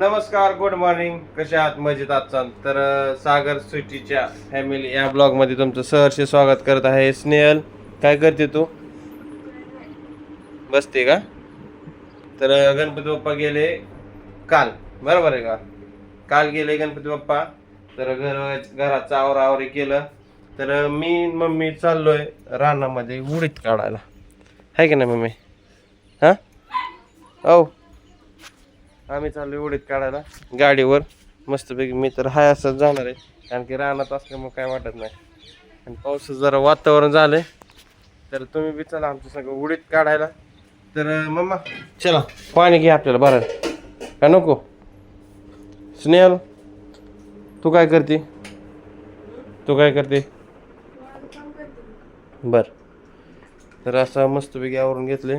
नमस्कार good morning कसे आहात? मजेत आजचा तर सागर सिटीच्या फॅमिली या ब्लॉगमध्ये तुमचं सहर्ष स्वागत करत आहे. स्नेहल काय करते तू? बसते का? तर गणपती बाप्पा गेले काल. बरोबर आहे का? काल गेले गणपती बाप्पा. तर घर घराचं आवरावरी केलं. तर मी मम्मी चाललोय रानामध्ये उडीत काढायला. आहे की नाही मम्मी? हां? हो आम्ही चाललो उडीत काढायला. गाडीवर. मस्तपैकी मी तर हाय असंच जाणार आहे. कारण की रानात असल्यामुळे काय वाटत नाही. आणि पावसाचं जरा वातावरण झालंय. तर तुम्ही बी चला आमचं सगळं उडीत काढायला. तर मम्मा चला पाणी घे आपल्याला बरं का नको? स्नेहल तू काय करते? तू काय करते? बर. तर असं मस्तपैकी आवरून घेतले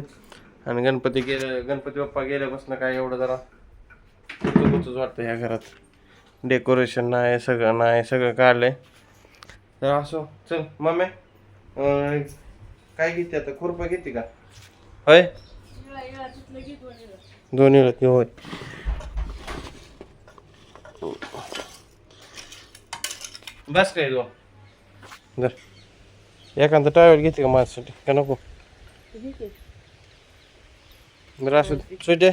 आणि गणपती गेले गणपती बाप्पा गेल्यापासून काय एवढं जरा कुचकुचच वाटतं ह्या घरात. डेकोरेशन नाही सगळं नाही सगळं काढलंय. तर असो चल मम्मी काय घेते आता? खुरपा घेते का? होय? दोन्ही वेळात होय. बस काय दोन जर एखादा टावेल घेते का माझ्यासाठी? का नको? बरं असं सुटे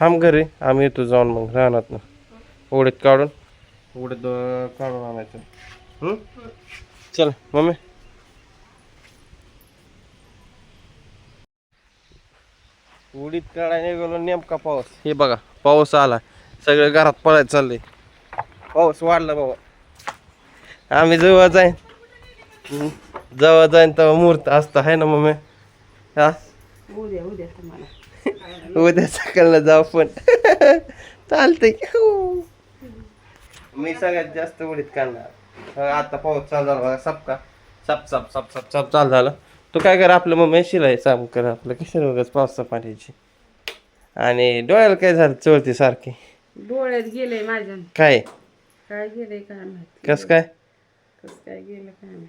थांब घरी. आम्ही येतो जाऊन मग राहणार ना उडीत काढून. उडीत अं, काढून आणायचं? चल मम्मी. उडीत काढायला गेलो नेमका पाऊस. हे बघा पाऊस आला. सगळं घरात पळायला चाललंय पाऊस वाढला बाबा. आम्ही जवळ जाईन? जवळ जाईन तेव्हा मुहूर्त असतं आहे ना मम्मी? हा? उद्या उद्या तुम्हाला. उद्या सकाळला जाऊ पण. चालतंय. मी सगळ्यात जास्त उडीत काढणार. आता पाऊस चालू झाला बघा सपका सप सप सप सप सप चालू झालं. तू काय कर आपलं मग मेशीला आहे साम कर आपलं कशाला वगैरे पावसा पाण्याची आणि डोळ्याला काय झालं चोळती सारखी? डोळ्यात गेले माझ्या. काय? काय गेले काय माहीत. कस काय? कस काय गेलं काय माहीत.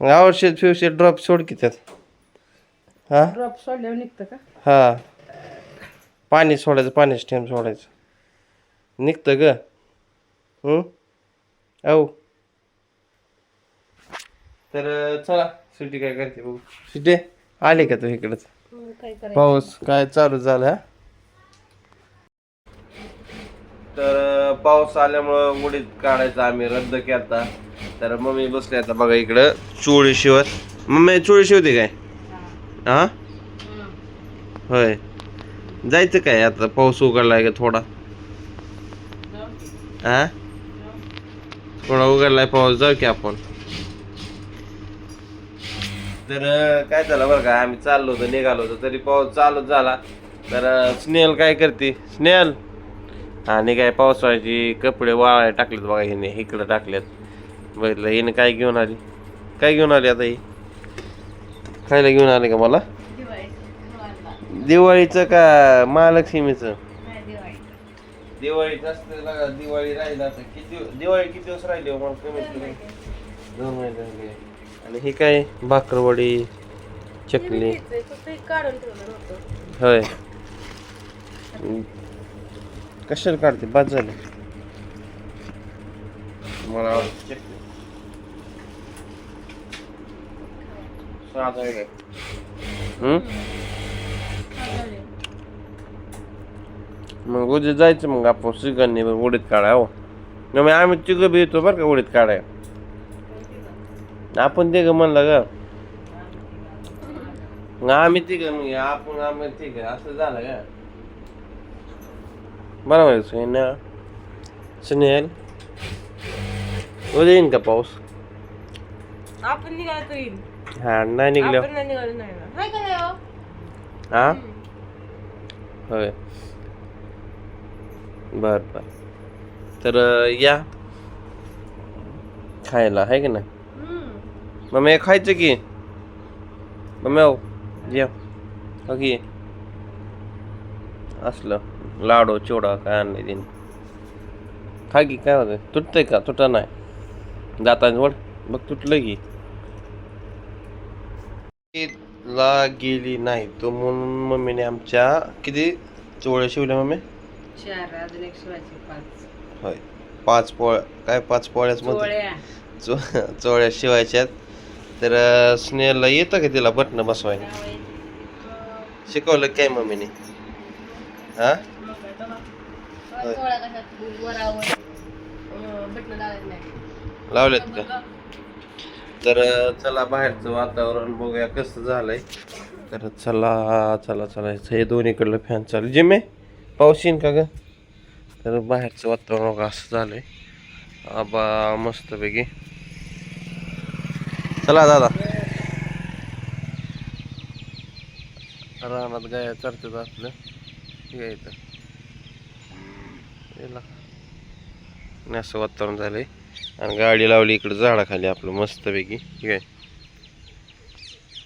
मग औषध फिवषध ड्रॉप सोड की त्यात. हा? ड्रॉप सोडल्यावर निघतं का? हा. पाणी सोडायचं पाण्याचं थेंब सोडायचं. निघतं ग. औ तर चला सुट्टी काय करते बघू. सुट्टी? आली का तू इकडंच? पाऊस काय चालू झाला? हा? तर पाऊस आल्यामुळं उडीत काढायचा आम्ही रद्द केलता. तर मम्मी बसले आता बघा इकडं चोळी शिवत. मम्मी चोळी शिवते काय? हा? होय. जायचं काय आता? पाऊस उघडला आहे का थोडा? हा थोडा उघडलाय पाऊस जाऊ की आपण. तर काय झालं बरं का? आम्ही चाललो होतो निघालो होतो तरी पाऊस चालूच झाला. तर स्नेहल काय करते? स्नेहल! आणि काय पावसाळ्याची कपडे वाळायला टाकलेत बघा हिने इकडं टाकलेत. बघितलं हिने काय घेऊन आली? काय घेऊन आली आता ही? खायला घेऊन आले का मला? दिवाळीचं का महालक्ष्मीचं? दिवाळीचं असतं बघा दिवाळी राहिला आता. किती दिव- दिवाळी किती दिवस राहिली हो मला कमीत कमी दोन महिने राहिले आणि हे काय? भाकरवडी चकली. काढून ठेवलं नव्हतं होय. कशाला काढते? बाद झाले. मला आवडते आहे. काय हम्म? मग उद्या जायचं मग आपण श्रीगंधी उडीत काढाय हो. मग आम्ही तिघं बी येतो बरं का उडीत काढाय आपण तिघं म्हणलं का मग आम्ही तिघं मग आपण आम्ही तिघं. असं झालं का बरोबर आहे सुनील सुनील? उद्या येईन का पाऊस? आपण निघालो तर येईल हा नाही निघलं. आपण नाही निघालो नाही ना. हाय का नाही हो? हा? होय. बर बर. तर या. खायला आहे की नाही? हम्म. मग खायचं की? मग हो या. हो की? असलं. लाडू चिवडा काय आणले तिने? खा की काय होतं तुटतंय का? तुटा नाही. जाता वड बघ तुटलं की. ला गेली नाही. तो म्हणून मम्मीने आमच्या किती? चोळ्या शिवल्या मम्मी? चार अजून एक शिवायची पाच. होय. पाच पोळ्या काय पाच पोळ्याच म्हणतो? पोळ्या चो- चोळ्या शिवायच्यात तर अं, स्नेहलला येतं का तिला बटणं बसवायला? शिकवलं काय मम्मीने? हा? होय. सोळा कशात वरावर बटन लावायचं नाही लावलेत का? तर अं, चला बाहेरचं वातावरण बघूया कसं झालंय. तर चला चला चला. हे दोन्हीकडलं फॅन चालू. जिमे पाऊस येईन का ग? तर बाहेरचं वातावरण बघा असं झालंय. आबा मस्तपैकी. चला दादा. रानात गाया चरतात आपलं. हे असं वातावरण झालंय. आणि गाडी लावली इकडे झाडाखाली आपलं मस्तपैकी. ठीक आहे.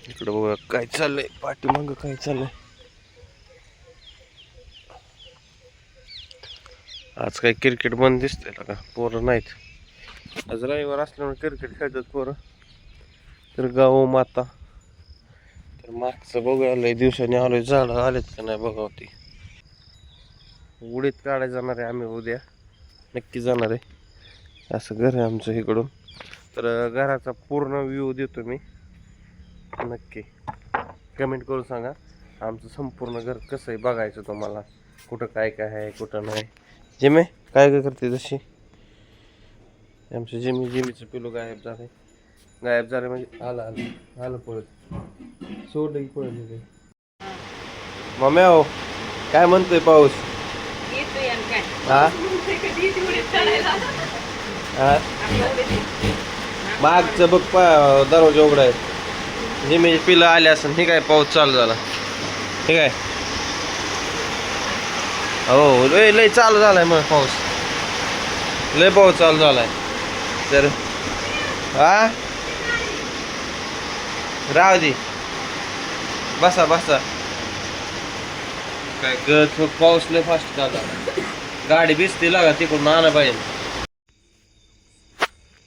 इकडं बघा काय चाललंय. पाठीमागं काय चाललंय? आज काय क्रिकेट बंद दिसतंय का? पोरं नाहीत. आज रविवार असल्यामुळे क्रिकेट खेळतात पोरं. तर गाव माता. तर मागचं बघूया लय दिवसांनी आलोय. झाडं आलेत का नाही बघा ते उडीत काढायला जाणार आहे आम्ही उद्या. नक्की जाणार आहे. असं घर आहे आमचं इकडून. तर घराचा पूर्ण व्ह्यू देतो मी. नक्की. कमेंट करून सांगा. आमचं संपूर्ण घर कसं आहे बघायचं तुम्हाला. कुठं काय काय आहे कुठं नाही. जिमे? काय काय करते जशी? आमचं जिमी जिमीचं पिलो गायब झाले गायब झाले म्हणजे आलं आलं. आलं पळत. सोडलं की पळत मम्मी हो काय म्हणतोय पाऊस? हा? हा? मागचं बघ पा दरवाजा उघडा आहे जे म्हणजे पिलं आले असेल हे काय पाऊस चालू झाला. हे काय? हो लय लय चालू झालाय मग. पाऊस. लय पाऊस चालू झालाय. तर हा? राहू दे बसा बसा. काय गत पाऊस लय फास्ट चालू झाला गाडी भिजते लागा तिकडून आणा पाहिजे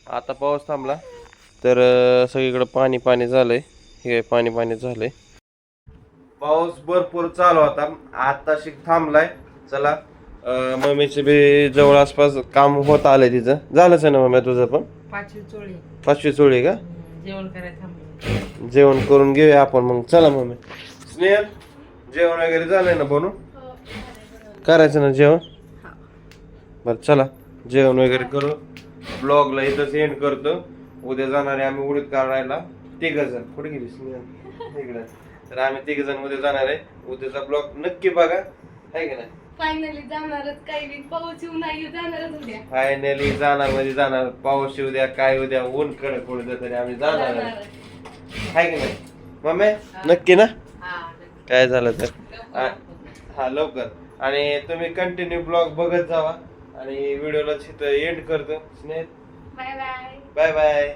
आता पाऊस थांबला. तर सगळीकडे पाणी पाणी झालंय. हे पाणी पाणी झालंय. पाऊस भरपूर चालू होता. आता शिक थांबलाय. चला मम्मीचे बी जवळ आसपास काम होत आलंय तिचं. झालंच आहे ना मम्मी तुझं पण? पाचवी चोळी. पाचवी चोळी का? जेवण जेवण करून घेऊया आपण मग. चला मम्मी. स्नेहल जेवण वगैरे झालंय ना बनू? करायचं ना जेवण? बरं चला. जेवण वगैरे करू. ब्लॉगला इथंच एंड करतो. उद्या जाणार आहे आम्ही उडीत काढायला. तिघ जण. कुठे गेली स्नेहल? इकडे. तर आम्ही तिघ जण उद्या जाणार आहे. उद्याचा ब्लॉग नक्की बघा. आहे का नाही? फायनली जाणारच काही पाऊस येऊ नाही जाणारच उद्या. फायनली जाणार म्हणजे जाणार. पाऊस येऊ द्या काय उद्या ऊन कडक पडू द्या तरी आम्ही जाणार आहे. की नाही? मम्मी नक्की ना? काय झालं तर? आ- हा लवकर. आणि तुम्ही कंटिन्यू ब्लॉग बघत जावा. आणि व्हिडिओला तिथं एंड करतो. स्नेह बाय बाय बाय बाय